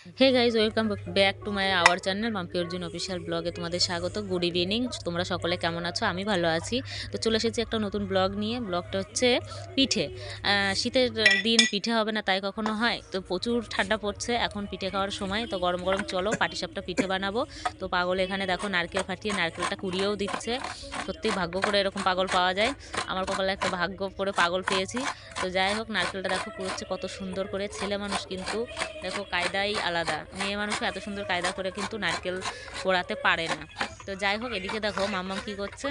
Hey guys welcome back to my our channel Mampi Arjun official ব্লগে তোমাদের স্বাগত। Good evening তোমরা সকলে কেমন আছো? আমি ভালো আছি। তো চলে এসেছি একটা নতুন ব্লগ নিয়ে। ব্লগটা হচ্ছে পিঠে। শীতের দিন পিঠে হবে না, তাই কখনো হয়? তো প্রচুর ঠান্ডা পড়ছে, এখন পিঠে খাওয়ার সময়। তো গরম গরম চলো, পাটিসাপটা পিঠে বানাবো। তো পাগল এখানে দেখো, নারকেল ফাটিয়ে নারকেলটা কুড়িয়েও দিচ্ছে। সত্যি ভাগ্য করে এরকম পাগল পাওয়া যায়। আমার কপালে একটা ভাগ্য করে পাগল পেয়েছি। তো যাই হোক, নারকেলটা দেখো কুড়োচ্ছে, কত সুন্দর করে। ছেলে মানুষ কিন্তু। দেখো কায়দাই আলাদা। মেয়ে মানুষও এত সুন্দর কায়দা করে কিন্তু নারকেল পোড়াতে পারে না। তো যাই হোক এদিকে দেখো মাম্মাম কি করছে?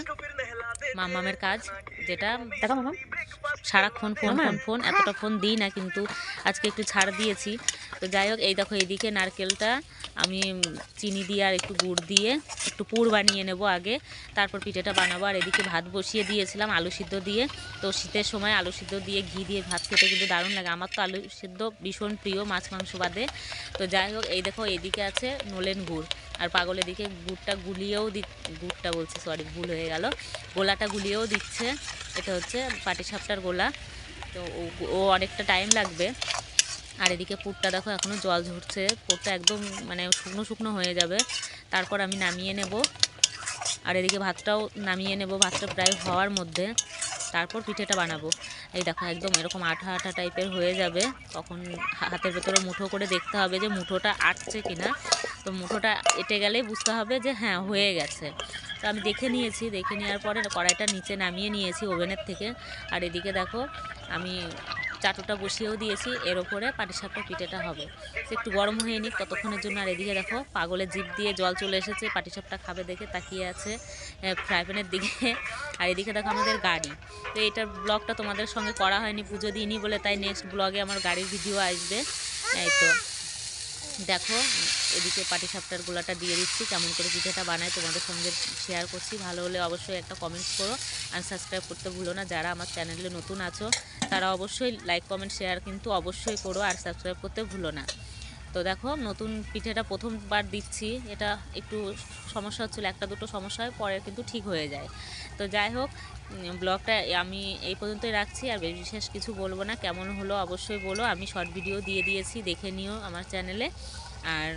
মাম্মামের কাজ যেটা দেখো মাম্মাম। সারাক্ষণ ফোন ফোন ফোন এতটা ফোন দিই না কিন্তু আজকে একটু ছাড় দিয়েছি। তো যাই হোক, এই দেখো এইদিকে নারকেলটা আমি চিনি দিয়ে আর একটু গুড় দিয়ে একটু পুর বানিয়ে নেব আগে। তারপর পিঠেটা বানাবো। আর এদিকে ভাত বসিয়ে দিয়েছিলাম আলু সিদ্ধ দিয়ে। তো শীতের সময় আলু সিদ্ধ দিয়ে ঘি দিয়ে ভাত খেতে কিন্তু দারুণ লাগে। আমার তো আলু সিদ্ধ ভীষণ প্রিয় মাছ মাংস বাদে। তো যাই হোক, এই দেখো এদিকে আছে নলেন গুড়। আর পাগল এদিকে গুড়টা গুলিয়েও দি, গুড়টা বলছি সরি ভুল হয়ে গেল। গোলাটা গুলিয়েও দিচ্ছে। এটা হচ্ছে পাটিসাপটার গোলা। তো ও অনেকটা টাইম লাগবে। আর এদিকে পুরটা দেখো এখনও জল ঝরছে। পুরটা একদম মানে শুকনো শুকনো হয়ে যাবে। তারপর আমি নামিয়ে নেব। আর এদিকে ভাতটাও নামিয়ে নেব। ভাতটা প্রায় হওয়ার মধ্যে। তারপর পিঠেটা বানাবো। এই দেখো, একদম এরকম আঠা আঠা টাইপের হয়ে যাবে। তখন হাতের ভেতরে মুঠো করে দেখতে হবে যে মুঠোটা আটছে কিনা। তো মুঠোটা এটে গেলেই বুঝতে হবে যে হ্যাঁ হয়ে গেছে। তো আমি দেখে নিয়েছি। দেখে নেওয়ার পরে কড়াইটা নিচে নামিয়ে নিয়েছি ওভেনের থেকে। আর এদিকে দেখো, আমি চাটুটা বসিয়েও দিয়েছি, এর ওপরে পাটিসাপটা পিঠেটা হবে। একটু গরম হয়ে নি ততক্ষণের জন্য আর এদিকে দেখো পাগলে জিপ দিয়ে জল চলে এসেছে, পাটিসাপটা খাবে দেখে তাকিয়ে আছে ফ্রাই প্যানের দিকে। আর এদিকে দেখো আমাদের গাড়ি। তো এইটার ব্লগটা তোমাদের সঙ্গে করা হয়নি, পুজো দিইনি বলে, তাই নেক্সট ব্লগে আমার গাড়ির ভিডিও আসবে। এই তো। দেখো, এদিকে পাটিসাপটার গোলাটা দিয়ে দিচ্ছি, কেমন করে পিঠেটা বানায় তোমাদের সঙ্গে শেয়ার করছি। ভালো হলে অবশ্যই একটা কমেন্টস করো আর সাবস্ক্রাইব করতে ভুলো না। যারা আমার চ্যানেলে নতুন আছো, তারা অবশ্যই লাইক কমেন্ট শেয়ার কিন্তু অবশ্যই করো আর সাবস্ক্রাইব করতে ভুলো না। তো দেখো, নতুন পিঠেটা প্রথমবার দিচ্ছি। এটা একটু সমস্যা হচ্ছিল, একটা দুটো সমস্যা হয়, পরে কিন্তু ঠিক হয়ে যায়। তো যাই হোক ব্লগটা আমি এই পর্যন্তই রাখছি, আর বিশেষ কিছু বলব না। কেমন হলো অবশ্যই বলো। আমি শর্ট ভিডিও দিয়ে দিয়েছি, দেখে নিও আমার চ্যানেলে আর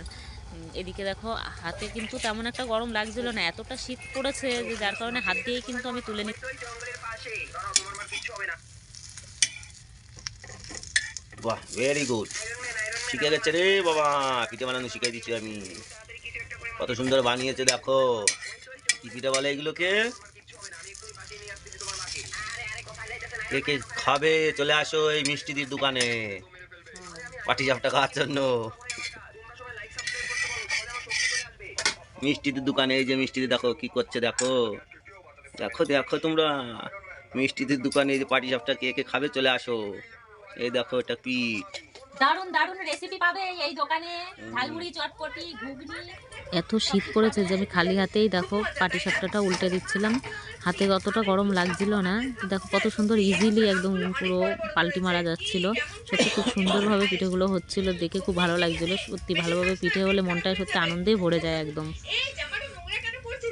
এদিকে দেখো, হাতে কিন্তু তেমন একটা গরম লাগছিল না, এতটা শীত পড়েছে যে যার কারণে হাত দিয়েই কিন্তু আমি তুলে নিচ্ছি বাহ ভেরি গুড শিখে গেছে রে বাবা, পিঠে বানানো শিখাই দিচ্ছি আমি। কত সুন্দর বানিয়েছে দেখো। কি পিঠে বলে এগুলোকে? কে কে খাবে? চলে আসো এই মিষ্টিদির দোকানে। পাটি চাপটা খাওয়ার জন্য। মিষ্টিদের দোকানে, এই যে মিষ্টি দেখো, কি করছে দেখো। দেখো দেখো তোমরা। মিষ্টিদের দোকানে এই যে পাটি চাপটা কে কে খাবে? চলে আসো। এই দেখো এটা পিঠ। দারুণ দারুণ রেসিপি পাবে এই দোকানে। ঝালমুড়ি চটপটি ঘুগনি। এত শীত পড়েছে যে আমি খালি হাতেই দেখো পাটি সাপটাটা উল্টে দিচ্ছিলাম। হাতে অতটা গরম লাগছিল না। দেখো কত সুন্দর ইজিলি একদম পুরো পাল্টি মারা যাচ্ছিল। সত্যি খুব সুন্দরভাবে পিঠেগুলো হচ্ছিল। দেখে খুব ভালো লাগছিল। সত্যি ভালোভাবে পিঠে হলে মনটায় সত্যি আনন্দেই ভরে যায় একদম।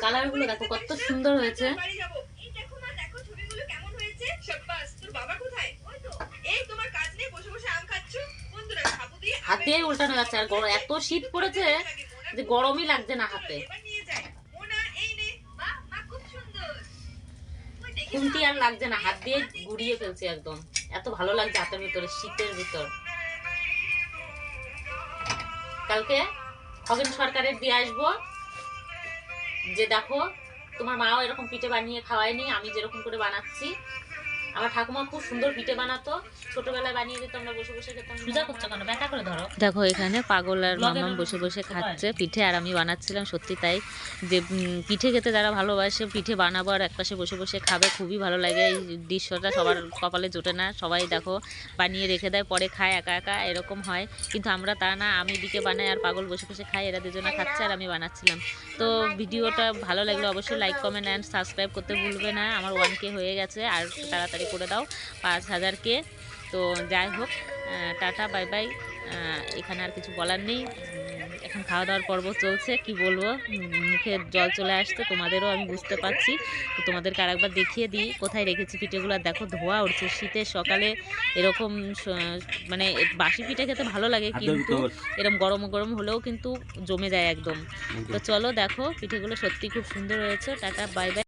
কালারগুলো দেখো কত সুন্দর হয়েছে। হাতে উল্টানো যাচ্ছে আর গরম, এত শীত পড়েছে যে গরমই লাগছে না হাতে। খুন্তি আর লাগছে না, হাত দিয়ে গুড়িয়ে ফেলছে একদম। এত ভালো লাগছে হাতের ভিতরে, শীতের ভিতর। কালকে খগেন সরকারের দিয়ে আসব। যে দেখো, তোমার মাও এরকম পিঠে বানিয়ে খাওয়ায়নি, আমি যেরকম করে বানাচ্ছি আমার ঠাকুমা খুব সুন্দর পিঠে বানাতো। ছোটবেলায় বানিয়ে দিত আমরা বসে বসে খেতাম। পূজা করছ কেন? ব্যাটা করে ধরো। দেখো এখানে পাগল আর মামাম বসে বসে খাচ্ছে পিঠে আর আমি বানাচ্ছিলাম সত্যি তাই। যে পিঠে খেতে যারা ভালোবাসে পিঠে বানাবো আর একপাশে বসে বসে খাবে খুবই ভালো লাগে। এই দৃশ্যটা সবার কপালে জোটে না। সবাই দেখো বানিয়ে রেখে দেয় পরে খায় একা একা এরকম হয়। কিন্তু আমরা তা না আমি দিকে বানাই আর পাগল বসে বসে খাই এরা দুজনে খাচ্ছে আর আমি বানাচ্ছিলাম। তো ভিডিওটা ভালো লাগলে অবশ্যই লাইক কমেন্ট অ্যান্ড সাবস্ক্রাইব করতে ভুলবে না। আমার ওয়ান কে হয়ে গেছে আর তাড়াতাড়ি করে দাও পাঁচ হাজারকে। তো যাই হোক টাটা বাই বাই। এখানে আর কিছু বলার নেই। এখন খাওয়া দাওয়ার পর্ব চলছে কি বলব? মুখে জল চলে আসছে তোমাদেরও আমি বুঝতে পারছি। তো তোমাদেরকে আরেকবার দেখিয়ে দিই কোথায় রেখেছি পিঠেগুলো। আর দেখো ধোয়া উঠছে শীতের সকালে এরকম মানে বাসি পিঠে খেতে ভালো লাগে কিন্তু এরকম গরম গরম হলেও কিন্তু জমে যায় একদম। তো চলো দেখো পিঠেগুলো সত্যি খুব সুন্দর হয়েছে। Tata bye bye.